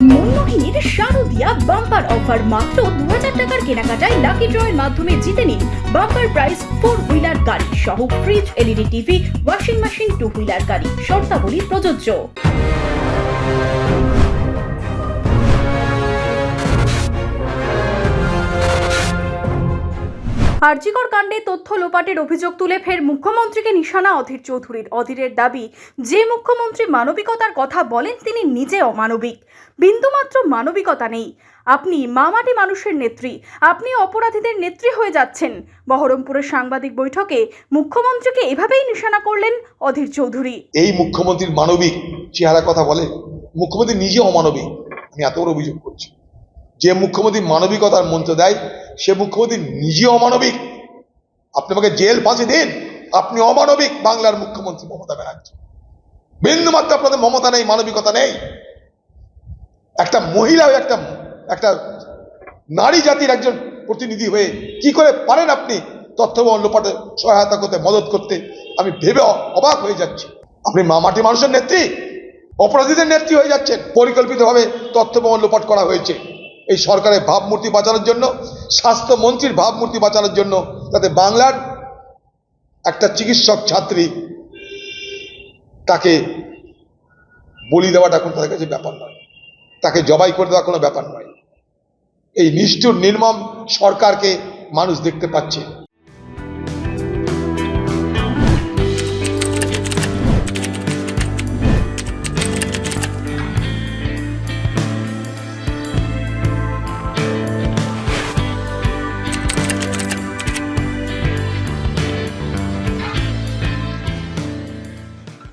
মনমোহিনীর শারদিয়া bumper offer মাত্র দু হাজার টাকার কেনাকাটায় লাকি ড্রয়ের মাধ্যমে জিতে নিন বাম্পার প্রাইস ফোর হুইলার গাড়ি সহ fridge LED TV washing machine two wheeler গাড়ি। শর্তাবলী প্রযোজ্য। আরজিকর কাণ্ডে তথ্য লোপাটের অভিযোগ তুলে ফের মুখ্যমন্ত্রীকে নিশানা অধীর চৌধুরীর। অধীরের দাবি, যে মুখ্যমন্ত্রী মানবিকতার কথা বলেন তিনি নিজে অমানবিক। বিন্দুমাত্র মানবিকতা নেই। আপনি মামাটি মানুষের নেত্রী, আপনি অপরাধীদের নেত্রী হয়ে যাচ্ছেন। বহরমপুরের সাংবাদিক বৈঠকে মুখ্যমন্ত্রীকে এভাবেই নিশানা করলেন অধীর চৌধুরী। এই মুখ্যমন্ত্রীর মানবিক চেহারা কথা বলে মুখ্যমন্ত্রী নিজে অমানবিক। আমি এত অভিযোগ করছি। যে মুখ্যমন্ত্রী মানবিকতার মন্ত্র দেয়, সে মুখ্যমন্ত্রী নিজে অমানবিক। আপনি আমাকে জেল ফাঁসি দিন, আপনি অমানবিক বাংলার মুখ্যমন্ত্রী মমতা ব্যানার্জি। বিন্দু মাত্র আপনাদের মমতা নেই, মানবিকতা নেই। একটা মহিলা একটা একটা নারী জাতির একজন প্রতিনিধি হয়ে কি করে পারেন আপনি তথ্য লোপাটে সহায়তা করতে, মদত করতে? আমি ভেবে অবাক হয়ে যাচ্ছি। আপনি মামাটি মানুষের নেত্রী, অপরাধীদের নেত্রী হয়ে যাচ্ছেন। পরিকল্পিতভাবে তথ্য লোপাট করা হয়েছে। এই সরকারের ভাবমূর্তি বাঁচানোর জন্য, স্বাস্থ্যমন্ত্রীর ভাবমূর্তি বাঁচানোর জন্য যাতে বাংলার একটা চিকিৎসক ছাত্রী তাকে বলি দেওয়াটা কোনো তাদের কাছে ব্যাপার নয়। তাকে জবাই করে দেওয়া কোনো ব্যাপার নয়। এই নিষ্ঠুর, নির্মম সরকারকে মানুষ দেখতে পাচ্ছে।